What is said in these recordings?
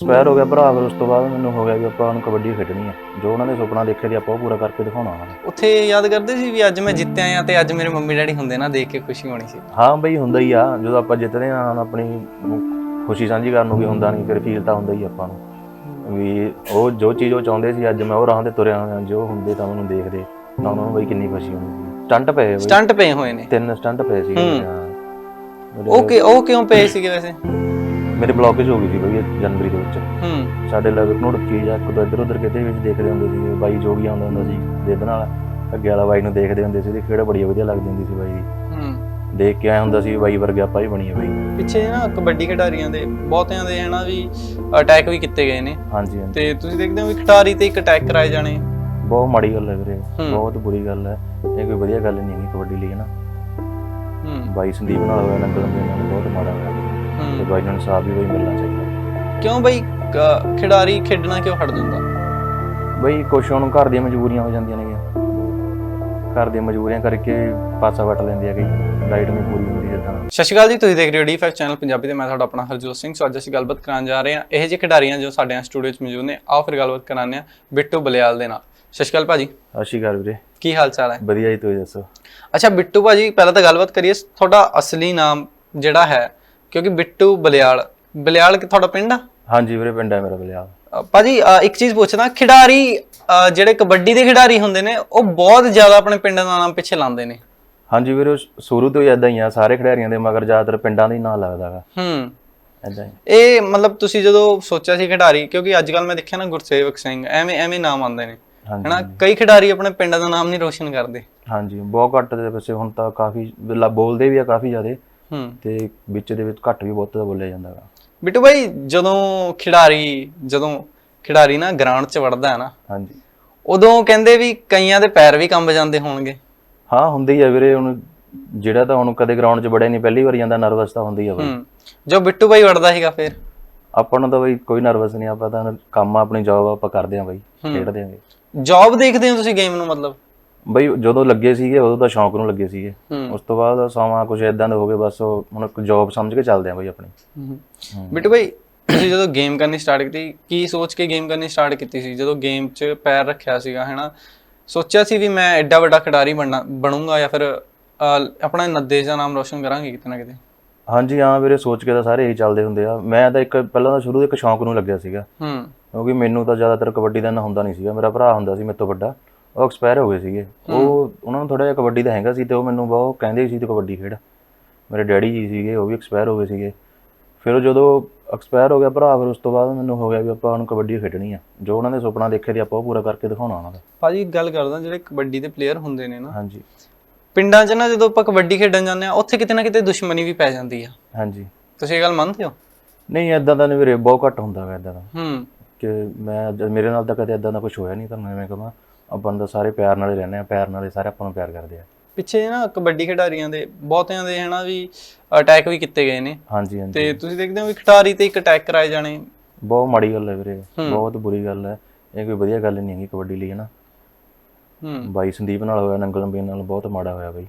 Expire ਹੋ ਗਿਆ ਭਰਾ ਫਿਰ ਉਸ ਤੋਂ ਬਾਅਦ ਮੈਨੂੰ ਹੋ ਗਿਆ ਵੀ ਆਪਾਂ ਹੁਣ ਕਬੱਡੀ ਖੇਡਣੀ ਆ। ਜੋ ਉਹਨਾਂ ਨੇ ਸੁਪਨਾ ਦੇਖਿਆ ਸੀ ਆਪਾਂ ਉਹ ਪੂਰਾ ਕਰਕੇ ਦਿਖਾਉਣਾ ਉਹਨਾਂ ਨੂੰ। ਉੱਥੇ ਯਾਦ ਕਰਦੇ ਸੀ ਵੀ ਅੱਜ ਮੈਂ ਜਿੱਤਿਆ ਆ ਤੇ ਅੱਜ ਮੇਰੇ ਮੰਮੀ ਡੈਡੀ ਹੁੰਦੇ ਨਾ ਦੇਖ ਕੇ ਖੁਸ਼ੀ ਹੋਣੀ ਸੀ। ਹਾਂ ਬਈ ਹੁੰਦਾ ਹੀ ਆ। ਜਦੋਂ ਆਪਾਂ ਜਿੱਤਦੇ ਆ ਆਪਣੀ ਖੁਸ਼ੀ ਸਾਂਝੀ ਕਰਨ ਨੂੰ ਵੀ ਹੁੰਦਾ ਨਹੀਂ ਫਿਰ ਫੀਲ ਤਾਂ ਹੁੰਦਾ ਹੀ ਆਪਾਂ ਨੂੰ। ਵੀ ਉਹ ਜੋ ਚੀਜ਼ ਉਹ ਚਾਹੁੰਦੇ ਸੀ ਅੱਜ ਮੈਂ ਉਹ ਰਾਹ ਤੇ ਤੁਰਿਆ ਹੋਇਆ ਜੋ ਹੁੰਦੇ ਤਾਂ ਉਹਨੂੰ ਦੇਖਦੇ। ਤਾਂ ਉਹਨਾਂ ਨੂੰ ਬਈ ਕਿੰਨੀ ਖੁਸ਼ੀ ਹੁੰਦੀ ਸਟੰਟ ਪਏ ਸਟੰਟ ਪਏ ਹੋਏ ਨੇ। ਤਿੰਨ ਸਟੰਟ ਪਏ ਸੀ ਉਹ ਕਿ ਉਹ ਕਿਉਂ ਪਏ ਸੀਗੇ ਵੈਸੇ? ਮੇਰੇ ਬਲੌਕੇਜ ਹੋ ਗਈ ਸੀ ਬਈ ਜਨਵਰੀ ਦੇ ਵਿੱਚ। ਹੂੰ। ਸਾਡੇ ਲਗ ਨੂੰ ਢੁੱਕੀ ਜਾਂ ਕਦੋਂ ਇੱਧਰ ਉੱਧਰ ਕਿਤੇ ਵਿੱਚ ਦੇਖਦੇ ਹੁੰਦੇ ਸੀ ਬਾਈ ਜੋਗੀ ਆਉਂਦਾ ਹੁੰਦਾ ਸੀ ਦੇਦ ਨਾਲ। ਅੱਗੇ ਵਾਲਾ ਬਾਈ ਨੂੰ ਦੇਖਦੇ ਹੁੰਦੇ ਸੀ ਉਹਦੀ ਖੇਡ ਬੜੀ ਵਧੀਆ ਲੱਗਦੀ ਹੁੰਦੀ ਸੀ ਬਾਈ। ਦੀ ਹੂੰ। ਦੇਖ ਕੇ ਆਇਆ ਹੁੰਦਾ ਸੀ ਵੀ ਬਾਈ ਵਰਗੇ ਆਪਾਂ ਹੀ ਬਣੀਏ ਬਾਈ। ਪਿੱਛੇ ਨਾ ਕਬੱਡੀ ਖਿਡਾਰੀਆਂ ਦੇ ਬਹੁਤਿਆਂ ਦੇ ਹਨਾ ਵੀ ਅਟੈਕ ਵੀ ਕੀਤੇ ਗਏ ਨੇ। ਹਾਂਜੀ ਹਾਂਜੀ। ਤੇ ਤੁਸੀਂ ਦੇਖਦੇ ਹੋ ਵੀ ਖਿਡਾਰੀ ਤੇ ਇੱਕ ਅਟੈਕ ਕਰਾਏ ਜਾਣੇ। ਬਹੁਤ ਮਾੜੀ ਗੱਲ ਹੈ ਵੀਰੇ। ਹੂੰ। ਬਹੁਤ ਬੁਰੀ ਗੱਲ ਹੈ। ਇਹ ਕੋਈ ਵਧੀਆ ਗੱਲ ਨਹੀਂ ਹੈਗੀ ਕਬੱਡੀ ਲਈ ਨਾ ਹੂੰ। ਬਾਈ ਸੰਦੀਪ ਨਾਲ ਹੋਇਆ ਨੰਗਲ ਦੇ ਨਾਲ ਬਹੁਤ ਮਾੜਾ ਹੋਇਆ। ਤੇ ਬਾਈ ਨੂੰ ਇਨਸਾਫ ਵੀ ਬਾਈ ਮਿਲਣਾ ਚਾਹੀਦਾ। ਕਿਉਂ ਬਈ ਕ- ਖਿਡਾਰੀ ਖੇਡਣਾ ਕਿਉਂ ਹਟ ਜਾਂਦਾ? ਬਈ ਕੁਛ ਉਹਨੂੰ ਘਰ ਦੀਆਂ ਮਜਬੂਰੀਆਂ ਹੋ ਜਾਂਦੀਆਂ ਨੇ ਘਰ ਦੀਆਂ ਮਜਬੂਰੀਆਂ ਕਰਕੇ ਪਾਸਾ ਵਟ ਲੈਂਦੀ ਆ ਕਈ ਲਾਈਟ ਨਹੀਂ ਪੂਰੀ ਹੁੰਦੀ ਜਿੱਦਾਂ ਸਤਿ ਸ਼੍ਰੀ ਅਕਾਲ ਜੀ ਤੁਸੀਂ ਦੇਖ ਰਹੇ ਹੋ ਡੀ5 ਚੈਨਲ ਪੰਜਾਬੀ ਤੇ ਮੈਂ ਤੁਹਾਡਾ ਆਪਣਾ ਹਰਜੋਤ ਸਿੰਘ। ਸੋ ਅੱਜ ਅਸੀਂ ਗੱਲਬਾਤ ਕਰਾਂ ਜਾ ਰਹੇ ਹਾਂ ਇਹ ਜਿਹੇ ਖਿਡਾਰੀਆਂ ਜੋ ਸਾਡੇ ਸਟੂਡੀਓ 'ਚ ਮੌਜੂਦ ਨੇ। ਆਓ ਫਿਰ ਗੱਲਬਾਤ ਕਰਾਉਂਦੇ ਹਾਂ ਬਿੱਟੂ ਬਲਿਆਲ ਦੇ ਨਾਲ। ਸਤਿ ਸ਼੍ਰੀ ਅਕਾਲ ਭਾਜੀ। ਅਸ਼ੀ ਗੱਲ ਵੀਰੇ। ਕੀ ਹਾਲ ਚਾਲ ਹੈ? ਵਧੀਆ ਜੀ ਤੁਸੀਂ ਦੱਸੋ? ਅੱਛਾ ਬਿੱਟੂ ਭਾਜੀ ਪਹਿਲਾਂ ਤਾਂ ਗੱਲਬਾਤ ਕਰੀਏ। ਤੁਹਾਡਾ ਅਸਲੀ ਨਾਮ ਜਿਹੜਾ ਹੈ ਕਿਉਂਕਿ ਬਿੱਟੂ ਬਲਿਆਲ ਬਲਿਆਲ ਕਿ ਤੁਹਾਡਾ ਪਿੰਡ ਆ? ਹਾਂਜੀ ਵੀਰੇ ਪਿੰਡ ਹੈ ਮੇਰਾ ਬਲਿਆਲ। ਅ, ਭਾਜੀ ਅ, ਇੱਕ ਚੀਜ਼ ਪੁੱਛਣਾ ਖਿਡਾਰੀ ਅ, ਜਿਹੜੇ ਕਬੱਡੀ ਦੇ ਖਿਡਾਰੀ ਹੁੰਦੇ ਨੇ ਉਹ ਬਹੁਤ ਜ਼ਿਆਦਾ ਆਪਣੇ ਪਿੰਡ ਦਾ ਨਾਮ ਪਿੱਛੇ ਲਾਉਂਦੇ ਨੇ। ਹਾਂਜੀ ਵੀਰੇ ਉਹ ਸ਼ੁਰੂ ਤੋਂ ਹੀ ਇਦਾਂ ਹੀ ਆ ਸਾਰੇ ਖਿਡਾਰੀਆਂ ਦੇ ਮਗਰ ਜ਼ਿਆਦਾਤਰ ਪਿੰਡਾਂ ਦਾ ਹੀ ਨਾਂ ਲੱਗਦਾਗਾ ਹੂੰ। ਹੀ। ਇਹ ਮਤਲਬ ਤੁਸੀਂ ਜਦੋਂ ਸੋਚਿਆ ਸੀ ਖਿਡਾਰੀ ਕਿਉਂਕਿ ਅੱਜ ਕੱਲ ਮੈਂ ਦੇਖਿਆ ਨਾ ਗੁਰਸੇਵਕ ਸਿੰਘ ਐਵੇਂ ਐਵੇਂ ਨਾਮ ਆਉਂਦੇ ਨੇ। ਹਾਂਜੀ। ਹਨਾ ਕਈ ਖਿਡਾਰੀ ਆਪਣੇ ਪਿੰਡ ਦਾ ਨਾਮ ਨਹੀਂ ਰੋਸ਼ਨ ਕਰਦੇ। ਹਾਂਜੀ ਬਹੁਤ ਘੱਟ ਦੇ ਵਿੱਚ ਹੁਣ ਤਾਂ ਕਾਫੀ ਲ- ਬੋਲਦੇ ਵੀ ਆ ਕਾਫੀ ਜ਼ਿਆਦੇ। ਹੂੰ। ਤੇ ਵਿੱਚ ਦੇ ਵਿੱਚ ਘੱਟ ਵੀ ਬਹੁਤ ਬੋਲਿਆ ਜਾਂਦਾਗਾ ਬਿੱਟੂ ਭਾਈ ਜਦੋਂ ਖਿਡਾਰੀ ਜਦੋਂ ਖਿਡਾਰੀ ਨਾ ਗਰਾਊਂਡ 'ਚ ਵੜਦਾ ਹੈ ਨਾ ਹਾਂਜੀ। ਉਦੋਂ ਕਹਿੰਦੇ ਵੀ ਕਈਆਂ ਦੇ ਪੈਰ ਵੀ ਕੰਬ ਜਾਂਦੇ ਹੋਣਗੇ। ਹਾਂ ਹੁੰਦੀ ਹੀ ਆ ਵੀਰੇ ਹੁਣ ਜਿਹੜਾ ਤਾਂ ਹੁਣ ਕਦੇ ਗਰਾਊਂਡ 'ਚ ਬੜਿਆ ਨਹੀਂ ਪਹਿਲੀ ਵਾਰ ਜਾਂਦਾ ਨਰਵਸ ਤਾਂ ਹੁੰਦੀ ਆ ਬਈ। ਹੂੰ। ਜੋ ਬਿੱਟੂ ਭਾਈ ਵੜਦਾ ਸੀਗਾ ਫਿਰ? ਆਪਾਂ ਨੂੰ ਤਾਂ ਬਈ ਕੋਈ ਨਰਵਸ ਨਹੀਂ ਆਪਾਂ ਤਾਂ ਕੰਮ ਆ ਆਪਣੀ ਜੌਬ ਆਪਾਂ ਕਰਦੇ ਆ ਬਈ ਖੇਡਦੇ ਆਂਗੇ ਜੌਬ ਦੇਖਦੇ ਹੋ ਤੁਸੀਂ ਗੇਮ ਨੂੰ ਮਤਲਬ? ਬਈ ਜਦੋਂ ਲੱਗੇ ਸੀਗੇ ਉਦੋਂ ਤਾਂ ਸ਼ੌਂਕ ਨੂੰ ਲੱਗੇ ਸੀਗੇ। ਉਸ ਤੋਂ ਬਾਅਦ ਸਮਾਂ ਕੁਝ ਇਦਾਂ ਦਾ ਹੋ ਗਿਆ ਬਸ ਹੁਣ ਇੱਕ ਜੌਬ ਸਮਝ ਕੇ ਚੱਲਦੇ ਆ ਬਈ ਆਪਣੀ। ਬਿੱਟੂ ਭਾਈ ਤੁਸੀਂ ਜਦੋਂ ਗੇਮ ਕਰਨੀ ਸਟਾਰਟ ਕੀਤੀ ਕੀ ਸੋਚ ਕੇ ਗੇਮ ਕਰਨੀ ਸਟਾਰਟ ਕੀਤੀ ਸੀ? ਜਦੋਂ ਗੇਮ 'ਚ ਪੈਰ ਰੱਖਿਆ ਸੀਗਾ ਹੈਨਾ? ਸੋਚਿਆ ਸੀ ਵੀ ਮੈਂ ਐਡਾ ਵੱਡਾ ਖਿਡਾਰੀ ਬਣਨਾ ਬਣੂੰਗਾ ਜਾਂ ਫਿਰ ਆਪਣਾ ਨ- ਦੇਸ਼ ਦਾ ਨਾਮ ਰੋਸ਼ਨ ਕਰਾਂਗੇ ਕਿਤੇ ਨਾ ਕਿਤੇ? ਹਾਂਜੀ ਹਾਂ ਵੀਰੇ ਸੋਚ ਕੇ ਤਾਂ ਸਾਰੇ ਇਹੀ ਚੱਲਦੇ ਹੁੰਦੇ ਆ। ਮੈਂ ਤਾਂ ਇੱਕ ਪਹਿਲਾਂ ਤਾਂ ਸ਼ੁਰੂ ਤੋਂ ਇੱਕ ਸ਼ੌਂਕ ਨੂੰ ਲੱਗਿਆ ਸੀਗਾ। ਹੂੰ। ਕਿਉਂਕਿ ਮੈਨੂੰ ਤਾਂ ਜ਼ਿਆਦਾਤਰ ਕਬੱਡੀ ਦਾ ਇੰਨਾ ਹੁੰਦਾ ਨਹੀਂ ਸੀਗਾ। ਮੇਰਾ ਭਰਾ ਹੁੰਦਾ ਸੀ ਮੇਰੇ ਤੋਂ ਵੱਡਾ। ਉਹ ਐਕਸਪਾਇਰ ਹੋ ਗਏ ਸੀਗੇ। ਉਹ ਉਹਨਾਂ ਨੂੰ ਥੋੜਾ ਜਿਹਾ ਕਬੱਡੀ ਦਾ ਹੈਗਾ ਸੀ ਤੇ ਉਹ ਮੈਨੂੰ ਬਹੁਤ ਕਹਿੰਦੇ ਸੀ ਤੂੰ ਕਬੱਡੀ ਖੇਡ। ਮੇਰੇ ਡੈਡੀ ਜੀ ਸੀਗੇ ਉਹ ਵੀ ਐਕਸਪਾਇਰ ਹੋ ਗਏ ਸੀਗੇ। ਫਿਰ ਉਹ ਜਦੋਂ ਐਕਸਪਾਇਰ ਹੋ ਗਿਆ ਭਰਾ ਫਿਰ ਉਸ ਤੋਂ ਬਾਅਦ ਮੈਨੂੰ ਹੋ ਗਿਆ ਵੀ ਆਪਾਂ ਹੁਣ ਕਬੱਡੀ ਖੇਡਣੀ ਆ। ਜੋ ਉਹਨਾਂ ਦੇ ਸੁਪਨਾ ਦੇਖੇ ਸੀ ਆਪਾਂ ਉਹ ਪੂਰਾ ਕਰਕੇ ਦਿਖਾਉਣਾ ਉਹਨਾਂ ਦਾ। ਭਾਜੀ ਇੱਕ ਗੱਲ ਕਰਦਾ ਜਿਹੜੇ ਕਬੱਡੀ ਦੇ ਪਲੇਅਰ ਹੁੰਦੇ ਨੇ ਨਾ। ਹਾਂਜੀ। ਪਿੰਡਾਂ 'ਚ ਨਾ ਜਦੋਂ ਆਪਾਂ ਕਬੱਡੀ ਖੇਡਣ ਜਾਂਦੇ ਆ ਉੱਥੇ ਕਿਤੇ ਨਾ ਕਿਤੇ ਦੁਸ਼ਮਣੀ ਵੀ ਪੈ ਜਾਂਦੀ ਆ। ਹਾਂਜੀ। ਤੁਸੀਂ ਇਹ ਗੱਲ ਮੰਨਦੇ ਹੋ? ਨਹੀਂ ਇਦਾਂ ਦਾ ਨਹੀਂ ਵੀਰੇ ਬਹੁਤ ਘੱਟ ਹੁੰਦਾ ਹੈ ਇਦਾਂ ਦਾ। ਹੂੰ। ਕਿ ਮੈਂ ਮੇਰੇ ਨਾਲ ਤਾਂ ਕਦੇ ਇਦਾਂ ਦਾ ਕੁਝ ਹੋਇਆ ਨਹੀਂ ਤੁਹਾਨੂੰ ਐਵੇਂ ਕਹਾਂ ਆਪਾਂ ਨੂੰ ਤਾਂ ਸਾਰੇ ਪਿਆਰ ਨਾਲ ਹੀ ਰਹਿੰਦੇ ਆ ਪਿਆਰ ਨਾਲ ਹੀ ਸਾਰੇ ਆਪਾਂ ਨੂੰ ਪਿਆਰ ਕਰਦੇ ਆ। ਪਿੱਛੇ ਨਾ ਕਬੱਡੀ ਖਿਡਾਰੀਆਂ ਦੇ ਬਹੁਤਿਆਂ ਦੇ ਹਨਾ ਵੀ ਅਟੈਕ ਵੀ ਕੀਤੇ ਗਏ ਨੇ। ਹਾਂਜੀ ਹਾਂਜੀ। ਤੇ ਤੁਸੀਂ ਦੇਖਦੇ ਹੋ ਵੀ ਖਿਡਾਰੀ ਤੇ ਇੱਕ ਅਟੈਕ ਕਰਾਏ ਜਾਣੇ। ਬਹੁਤ ਮਾੜੀ ਗੱਲ ਹੈ ਵੀਰੇ ਬਹੁਤ ਬੁਰੀ ਗੱਲ ਹੈ। ਇਹ ਕੋਈ ਵਧੀਆ ਗੱਲ ਨਹੀਂ ਹੈਗੀ ਕਬੱਡੀ ਲਈ ਨਾ ਹੂੰ। ਬਾਈ ਸੰਦੀਪ ਨਾਲ ਹੋਇਆ ਨੰਗਲ ਨੰਬੀ ਨਾਲ ਬਹੁਤ ਮਾੜਾ ਹੋਇਆ ਬਾਈ।